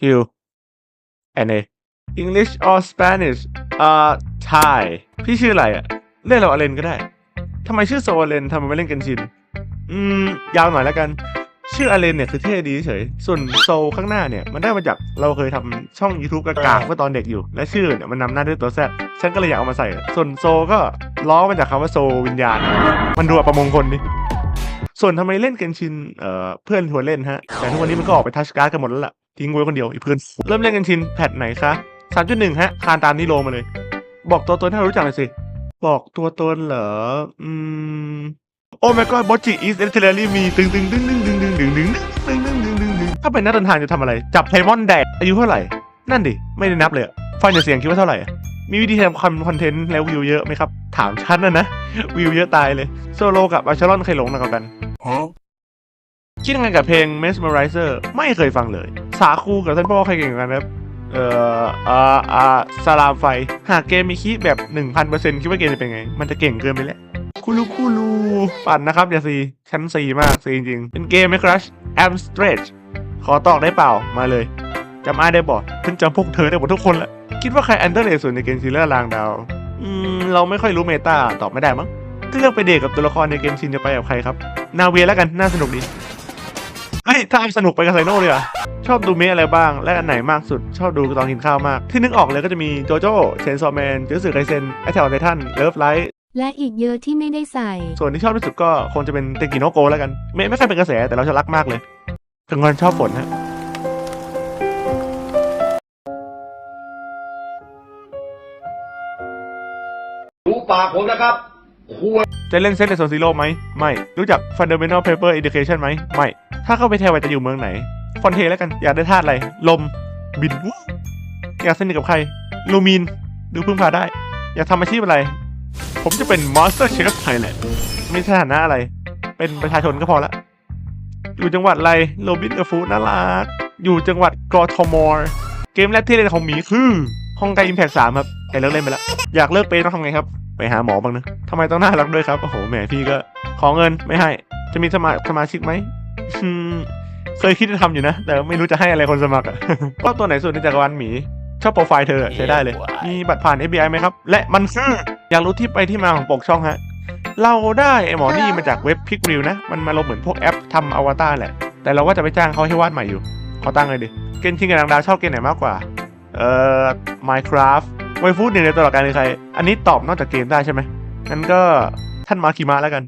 Q N A English or Spanish อ่า Thai พี่ชื่ออะไรอะเรียกเราอเลนก็ได้ทำไมชื่อโซอเลนทำไมไม่เล่นกันชิน อืม ยาวหน่อยแล้วกัน ชื่ออเลนเนี่ยคือเท่ดีเฉย ส่วนโซข้างหน้าเนี่ย มันได้มาจากเราเคยทำช่อง YouTube กากๆเมื่อตอนเด็กอยู่ และชื่อเนี่ยมันนำหน้าด้วยตัวแซดฉันก็เลยอยากเอามาใส่ ส่วนโซก็ล้อมาจากคำว่าโซวิญญาณ มันดูอัปมงคลดิส่วนทำไมเล่นเกนชิน เอ่อ เพื่อนชวนเล่นฮะ แต่ทุกวันนี้มันก็ออกไปทัชการ์ดกันหมดแล้วล่ะ ทิ้งไว้คนเดียวอีกเพื่อนเริ่มเล่นเกนชินแพทไหนคะ3.1ฮะคานตามนิโรมาเลย บอกตัวตนให้เรารู้จักหน่อยสิ บอกตัวตนเหรอ อืม โอ้ my god บอจิอีสเอเทเลรี่มีตึงตึงตึงตึงตึงตึงตึงตึงตึงตึงตึงตึงตึงถ้าเป็นนักเดินทางจะทำอะไร จับไพมอนแดกอายุเท่าไหร่ นั่นดิ ไม่ได้นับเลยอะฟังจากเสียงคิดว่าเท่าไหร่อะมีวิธีทำคอนเทนต์แล้ววิวเยอะไหมครับ ถามฉันนะนะ วิวเยอะตายเลย โซโลกับอาชารอนใครหลงหนักกว่ากัน คิดยังไงกับเพลง Mesmerizer ไม่เคยฟังเลย สาคูกับท่านพ่อใครเก่งกว่ากันครับเอ่ออ่าอ่าสลามไฟ หากเกมมีคีย์แบบ 1,000%คิดว่าเกมจะเป็นไง มันจะเก่งเกินไปแล้วคูลูคูลูปั่นนะครับ อย่าซีชั้นซีมากซีจริงๆเป็นเกมไหมครัช Am Stretch ขอตอกได้เปล่ามาเลยจำอ้ายได้บอกฉันจำพวกเธอได้หมดทุกคนแหละคิดว่าใครอันเดอร์เลสุดในเกมซีเรอร์ลางดาวอืมเราไม่ค่อยรู้เมตาตอบไม่ได้มั้งถ้าเลือกไปเดทกับตัวละครในเกมชินจะไปกับใครครับ นาเวียแล้วกันน่าสนุกดี เฮ้ยถ้าสนุกไปกับไซโน่เลยอะชอบดูเมะอะไรบ้าง และอันไหนมากสุด ชอบดูตอนกินข้าวมาก ที่นึกออกเลยก็จะมีโจโจ้เชนซอแมนจูสึไคเซนไอแถวไททันเลิฟไลท์และอีกเยอะที่ไม่ได้ใส่ ส่วนที่ชอบที่สุดก็คงจะเป็นเตกิโนโกแล้วกันไม่ไม่ค่อยเป็นกระแสแต่เราจะรักมากเลยกลางวันชอบฝนฮะดูปากผมนะครับควรจะเล่นเซตในโซนซีโร่ไหมไม่ รู้จัก Fundamental Paper Education ไหมไม่ ถ้าเข้าไปแทวจะอยู่เมืองไหนฟอนเทแล้วกัน อยากได้ธาตุอะไร ลม บินวูอยากสนิทกับใคร ลูมินดูพึ่งพาได้ อยากทำอาชีพอะไร ผมจะเป็น Master Chef Thailand ไม่ใช่ฐานะอะไร เป็นประชาชนก็พอละ อยู่จังหวัดอะไร โรบินกับฟูน่ารัก อยู่จังหวัดกรอทมอร์ เกมแรกที่เล่นของหมีคือห้องไกอิมแพกสามครับแต่เลิกเล่นไปแล้ว อยากเลิกเปย์ต้องทำไงครับ ไปหาหมอบ้างนะทำไมต้องน่ารักด้วยครับ โอ้โห แหมพี่ก็ ขอเงินไม่ให้ จะมีสมาสมาชิกไหม อืมเคยคิดจะทำอยู่นะ แต่ไม่รู้จะให้อะไรคนสมัครอะ ชอบตัวไหนสุดในจักรวาลหมี ชอบโปรไฟล์เธออะใช้ได้เลย มีบัตรผ่าน FBI ไหมครับ และมันคืออยากรู้ที่ไปที่มาของปกช่องฮะ เราได้ไอหมอนี่มาจากเว็บพิกริวนะ มันมาลงเหมือนพวกแอปทำอวตารแหละ แต่เราว่าจะไปจ้างเขาให้วาดใหม่อยู่ ขอตั้งเลยดิ เกนชิงกับนางดาวชอบเกมไหนมากกว่า เอ่อ Minecraft ไวฟูดหนึ่งในตัวละครคือใคร อันนี้ตอบนอกจากเกมได้ใช่ไหมงั้นก็ ท่านมาคิมะแล้วกัน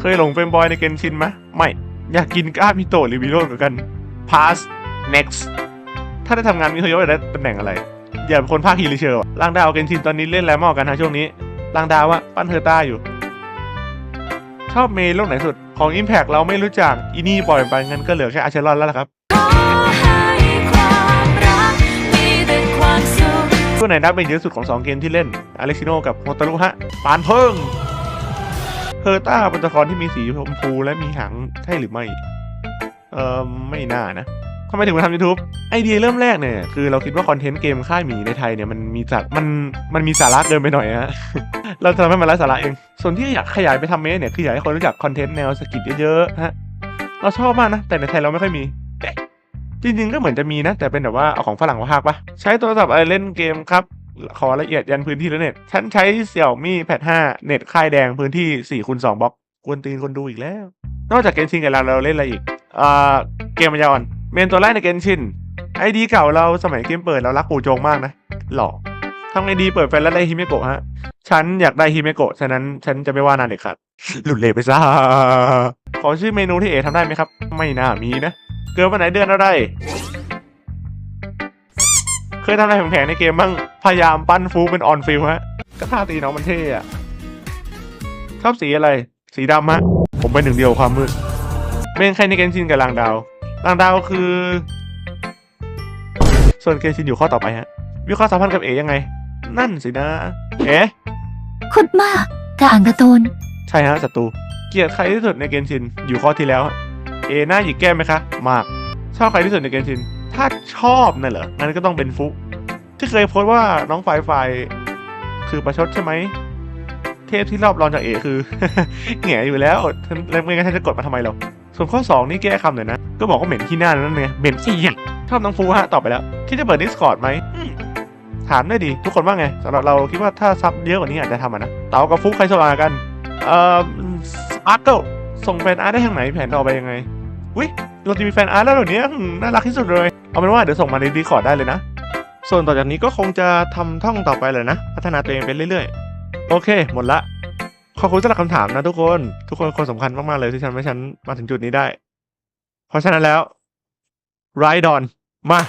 เคยหลงเฟมบอยในเกนชินไหมไม่ อยากกินก้ามิโตะหรือวิโรดกัน pass next ถ้าได้ทำงานมิโตะจะได้ตำแหน่งอะไร อย่าเป็นคนภาคฮีริเชอร์ล่างดาวเกนชินตอนนี้เล่นแรมอกันฮะช่วงนี้ล่างดาวอะปั้นเธอต้าอยู่ ชอบเมย์โลกไหนสุดของอินแพคเราไม่รู้จักอินี่บ่อยไปงั้นก็เหลือแค่อาเชลอนแล้วล่ะครับ ตัวไหนนับเป็นเยอะสุดของ 2 เกมที่เล่น อเล็กซิโนกับโมตารุฮะ ปานเพิ่งเฮอร์ต้าเป็นตัวละครที่มีสีชมพูและมีหางใช่หรือไม่ เอ่อ ไม่น่านะทำไมถึงมาทำ YouTube ไอเดียเริ่มแรกเนี่ย คือเราคิดว่าคอนเทนต์เกมค่ายหมีในไทยเนี่ย มันมีสามันมันมีสาระเกินไปหน่อยฮะเราทำให้มันไร้สาระเอง ส่วนที่อยากขยายไปทำเมสเนี่ยคืออยากให้คนรู้จักคอนเทนต์แนวสกิทเยอะๆฮะเราชอบมากนะ แต่ในไทยเราไม่ค่อยมี จริงๆก็เหมือนจะมีนะ แต่เป็นแบบว่าเอาของฝรั่งมาพากปะใช้โทรศัพท์อะไรเล่นเกมครับ ขอละเอียดยันพื้นที่แล้วเน็ต ฉันใช้เสี่ยวมี่แพด5เน็ตค่ายแดงพื้นที่4คูณ2บล็อกกวนตีนคนดูอีกแล้ว นอกจากเกนชินกับเราเราเล่นอะไรอีกอ่าเกมมันยาอ่อนเมนตัวแรกในเกนชินไอดีเก่าเราสมัยเกมเปิดเรารักปู่โจงมากนะหล่อทำไงดีเปิดแฟนแล้วได้ฮิเมโกะฮะ ฉันอยากได้ฮิเมโกะ ฉะนั้นฉันจะไม่ว่านานเด็ดขาดหลุดเลยไปซะ ขอชื่อเมนูที่เอทำได้ไหมครับ ไม่น่ามีนะ เกิดวันไหนเดือนอะไร เคยทำอะไรแผลงๆในเกมบ้างพยายามปั้นฟูเป็นออนฟิลฮะก็ท่าตีน้องมันเท่อะชอบสีอะไร สีดำฮะผมเป็นหนึ่งเดียวกับความมืดเป็นใครในเกนชินกับลางดาวลางดาวคือ ส่วนเกนชินอยู่ข้อต่อไปฮะ วิเคราะห์สัมพันธ์กับเอยังไง นั่นสินะ เอ๊ะคุดมากแต่อ่านการ์ตูนใช่ฮะศัตรูเกลียดใครที่สุดในเกนชินอยู่ข้อที่แล้วฮะ เอหน้าหยิกแก้มไหมคะ มาก ชอบใครที่สุดในเกนชิน ถ้าชอบนั่นเหรอ งั้นก็ต้องเป็นฟุก ที่เคยโพสต์ว่าน้องไฟไฟคือประชดใช่ไหม เทพที่รอบรองจากเอคือแหง่อยู่แล้วแล้วไม่งั้นฉันจะกดมาทำไมเราสส่วนข้อ 2 นี่แก้คำหน่อยนะ ก็บอกว่าเหม็นขี้หน้านั่นไงเหม็นขี้ยชอบน้องฟูฮะตอบไปแล้วคิดจะเปิด Discord ไหมถามได้ดี ทุกคนว่าไงสำหรับเราคิดว่าถ้าซับเยอะกว่านี้อาจจะทำนะเต๋ากับฟุกใครสว่างกัน เอ่ออาร์เกิลส่งแฟนอาร์ได้ทางไหนแผนต่อไปยังไง วิเราจะมีแฟนอาร์ตแล้วเหรอเนี้ยน่ารักที่สุดเลย เอาเป็นว่าเดี๋ยวส่งมาในดีคอร์ดได้เลยนะ ส่วนต่อจากนี้ก็คงจะทำท่องต่อไปเลยนะ พัฒนาตัวเองไปเรื่อยๆ โอเค หมดละ ขอบคุณสำหรับคำถามนะทุกคน ทุกคนคนสำคัญมากๆเลยที่ทำให้ฉันมาถึงจุดนี้ได้ เพราะฉะนั้นแล้วไรดอนมา